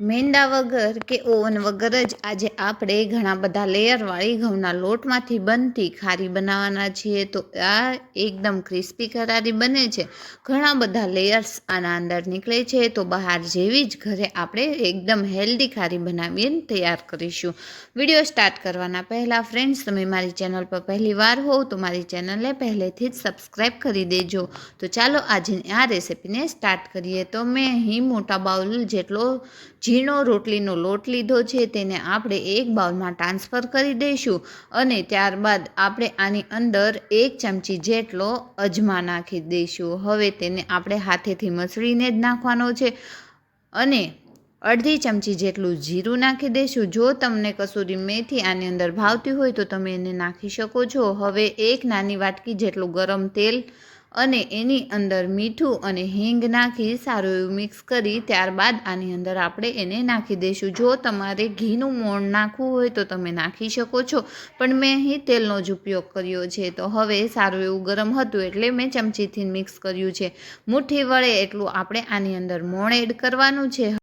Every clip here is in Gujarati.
મેંદા વગર કે ઓવન વગર જ આજે આપણે ઘણા બધા લેયરવાળી ઘઉંના લોટમાંથી બનતી ખારી બનાવવાના છીએ. તો આ એકદમ ક્રિસ્પી કરારી બને છે. ઘણા બધા લેયર્સ આના અંદર નીકળે છે. તો બહાર જેવી જ ઘરે આપણે એકદમ હેલ્ધી ખારી બનાવીને તૈયાર કરીશું. વીડિયો સ્ટાર્ટ કરવાના પહેલાં ફ્રેન્ડ્સ તમે મારી ચેનલ પર પહેલી વાર હોવ તો મારી ચેનલને પહેલેથી જ સબસ્ક્રાઈબ કરી દેજો. તો ચાલો આજે આ રેસીપીને સ્ટાર્ટ કરીએ. તો મેં અહીં મોટા બાઉલ જેટલો ઝીણો રોટલીનો લોટ લીધો છે, તેને આપણે એક બાઉલમાં ટ્રાન્સફર કરી દઈશું અને ત્યારબાદ આપણે આની અંદર એક ચમચી જેટલો અજમા નાખી દઈશું. હવે તેને આપણે હાથેથી મસળીને જ નાખવાનો છે અને અડધી ચમચી જેટલું જીરું નાખી દઈશું. જો તમને કસૂરી મેથી આની અંદર ભાવતી હોય તો તમે એને નાખી શકો છો. હવે એક નાની વાટકી જેટલું ગરમ તેલ અને એની અંદર મીઠું અને હિંગ નાખી સારું એવું મિક્સ કરી ત્યારબાદ આની અંદર આપણે એને નાખી દઈશું. જો તમારે ઘીનું મોણ નાખવું હોય તો તમે નાખી શકો છો. પણ મેં અહીં તેલનો જ ઉપયોગ કર્યો છે. તો હવે સારું એવું ગરમ હતું એટલે મેં ચમચીથી મિક્સ કર્યું છે. મુઠ્ઠી વળે એટલું આપણે આની અંદર મોણ એડ કરવાનું છે.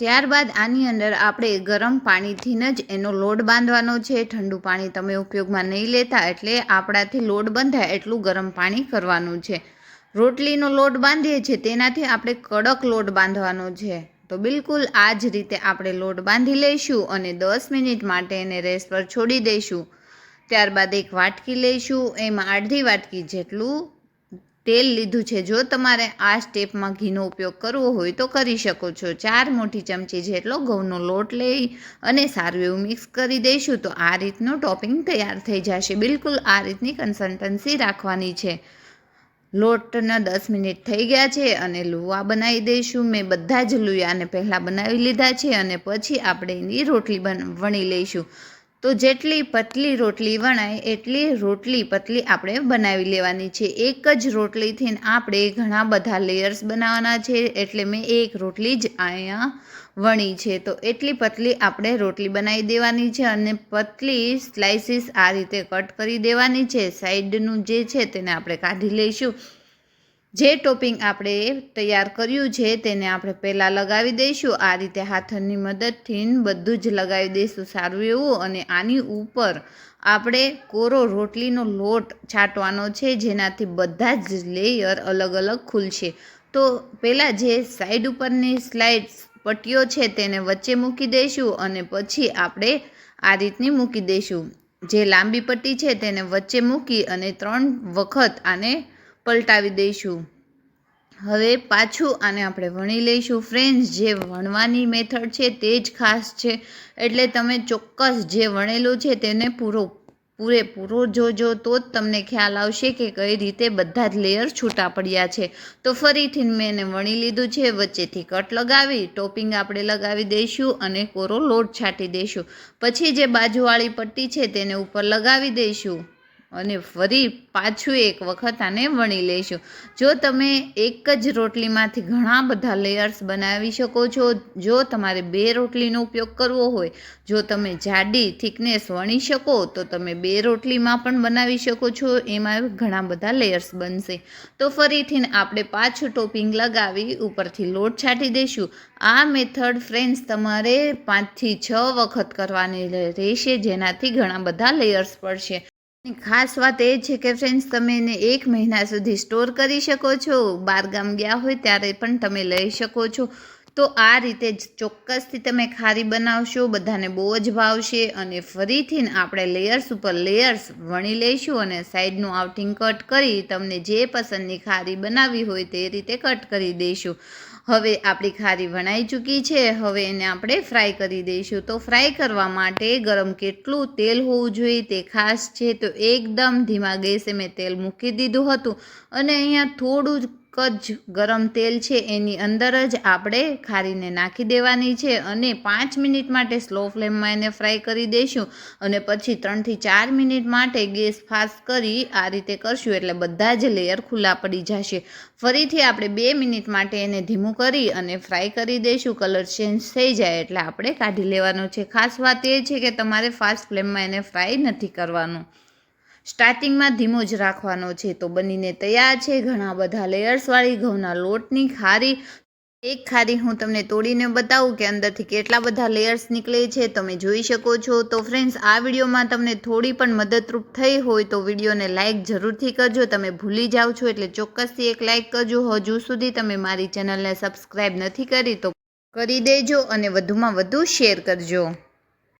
ત્યારબાદ આની અંદર આપણે ગરમ પાણીથી જ એનો લોટ બાંધવાનો છે. ઠંડુ પાણી તમે ઉપયોગમાં નહીં લેતા એટલે આપણાથી લોટ બંધાય એટલું ગરમ પાણી કરવાનું છે. રોટલીનો લોટ બાંધીએ છીએ તેનાથી આપણે કડક લોટ બાંધવાનો છે. તો બિલકુલ આ જ રીતે આપણે લોટ બાંધી લઈશું અને દસ મિનિટ માટે એને રેસ્ટ પર છોડી દઈશું. ત્યારબાદ એક વાટકી લઈશું. એમાં અડધી વાટકી જેટલું તેલ લીધું છે. જો તમારે આ સ્ટેપમાં ઘીનો ઉપયોગ કરવો હોય તો કરી શકો છો. ચાર મોટી ચમચી જેટલો ઘઉંનો લોટ લઈ અને સારું એવું મિક્સ કરી દઈશું તો આ રીતનું ટોપિંગ તૈયાર થઈ જશે. બિલકુલ આ રીતની કન્સલ્ટન્સી રાખવાની છે. લોટના દસ મિનિટ થઈ ગયા છે અને લુવા બનાવી દઈશું. મેં બધા જ લુયાને પહેલાં બનાવી લીધા છે અને પછી આપણે એની રોટલી બન વણી લઈશું. તો જેટલી પતલી રોટલી વણાય, એટલી રોટલી પતલી આપણે બનાવી લેવાની છે. એક જ રોટલીથી આપણે ઘણા બધા લેયર્સ બનાવવાના છે, એટલે મેં એક રોટલી જ અહીંયા વણી છે. તો એટલી પતલી આપણે રોટલી બનાવી દેવાની છે અને પતલી સ્લાઇસીસ આ રીતે કટ કરી દેવાની છે. સાઈડનું જે છે તેને આપણે કાઢી લઈશું. જે ટોપિંગ આપણે તૈયાર કર્યું છે તેને આપણે પહેલાં લગાવી દઈશું. આ રીતે હાથની મદદથી બધું જ લગાવી દઈશું સારું એવું. અને આની ઉપર આપણે કોરો રોટલીનો લોટ છાંટવાનો છે, જેનાથી બધા જ લેયર અલગ અલગ ખુલશે. તો પહેલાં જે સાઈડ ઉપરની સ્લાઇડ્સ પટ્ટીઓ છે તેને વચ્ચે મૂકી દઈશું અને પછી આપણે આ રીતની મૂકી દઈશું. જે લાંબી પટ્ટી છે તેને વચ્ચે મૂકી અને ત્રણ વખત આને પલટાવી દઈશું. હવે પાછું આને આપણે વણી લઈશું. ફ્રેન્ડ્સ જે વણવાની મેથડ છે તે જ ખાસ છે. એટલે તમે ચોક્કસ જે વણેલું છે તેને પૂરો, પૂરેપૂરો જોજો તો જ તમને ખ્યાલ આવશે કે કઈ રીતે બધા જ લેયર છૂટા પડ્યા છે. તો ફરીથી મેં એને વણી લીધું છે, વચ્ચેથી કટ લગાવી, ટોપિંગ આપણે લગાવી દઈશું અને કોરો લોટ છાંટી દઈશું. પછી જે બાજુવાળી પટ્ટી છે તેને ઉપર લગાવી દઈશું. અને ફરી પાછું એક વખત આને વણી લઈશું. જો તમે એક જ રોટલીમાંથી ઘણા બધા લેયર્સ બનાવી શકો છો, જો તમારે બે રોટલીનો ઉપયોગ કરવો હોય, જો તમે જાડી થિકનેસ વણી શકો, તો તમે બે રોટલીમાં પણ બનાવી શકો છો, એમાં ઘણા બધા લેયર્સ બનશે. તો ફરીથી આપણે પાછું ટોપિંગ લગાવી, ઉપરથી લોટ છાંટી દઈશું. આ મેથડ ફ્રેન્ડ્સ તમારે પાંચથી છ વખત કરવાની રહેશે, જેનાથી ઘણા બધા લેયર્સ પડશે. ખાસ વાત એ છે કે ફ્રેન્ડ્સ તમે એને એક મહિના સુધી સ્ટોર કરી શકો છો. બહારગામ ગયા હોય ત્યારે પણ તમે લઈ શકો છો. તો આ રીતે જ ચોક્કસથી તમે ખારી બનાવશો, બધાને બહુ જ ભાવશે અને ફરીથી આપણે લેયર્સ ઉપર લેયર્સ વણી લઈશું અને સાઈડનું આઉટિંગ કટ કરી તમને જે પસંદની ખારી બનાવવી હોય તે રીતે કટ કરી દઈશું. હવે આપણી ખારી વણાઈ ચૂકી છે. હવે એને આપણે ફ્રાય કરી દઈશું. તો ફ્રાય કરવા માટે ગરમ કેટલું તેલ હોવું જોઈએ તે ખાસ છે. તો એકદમ ધીમા ગેસે મેં તેલ મૂકી દીધું હતું. અને અહીંયા થોડું જ જ ગરમ તેલ છે, એની અંદર જ આપણે ખારીને નાખી દેવાની છે અને પાંચ મિનિટ માટે સ્લો ફ્લેમમાં એને ફ્રાય કરી દઈશું અને પછી ત્રણથી ચાર મિનિટ માટે ગેસ ફાસ્ટ કરી આ રીતે કરશું એટલે બધા જ લેયર ખુલ્લા પડી જશે. ફરીથી આપણે બે મિનિટ માટે એને ધીમું કરી અને ફ્રાય કરી દઈશું કલર ચેન્જ થઈ જાય એટલે આપણે કાઢી લેવાનો છે. ખાસ વાત એ છે કે તમારે ફાસ્ટ ફ્લેમમાં એને ફ્રાય નથી કરવાનું. સ્ટાર્ટિંગમાં ધીમો જ રાખવાનો છે તો બનીને તૈયાર છે ઘણા બધા લેયર્સવાળી, ઘઉંના લોટની ખારી. એક ખારી હું તમને તોડીને બતાવું કે અંદરથી કેટલા બધા લેયર્સ નીકળે છે, તમે જોઈ શકો છો. તો ફ્રેન્ડ્સ, આ વિડીયોમાં તમને થોડી પણ મદદરૂપ થઈ હોય તો વિડીયોને લાઇક જરૂરથી કરજો. તમે ભૂલી જાઓ છો એટલે ચોક્કસથી એક લાઇક કરજો. હજુ સુધી તમે મારી ચેનલને સબસ્ક્રાઈબ નથી કરી તો કરી દેજો અને વધુમાં વધુ શેર કરજો.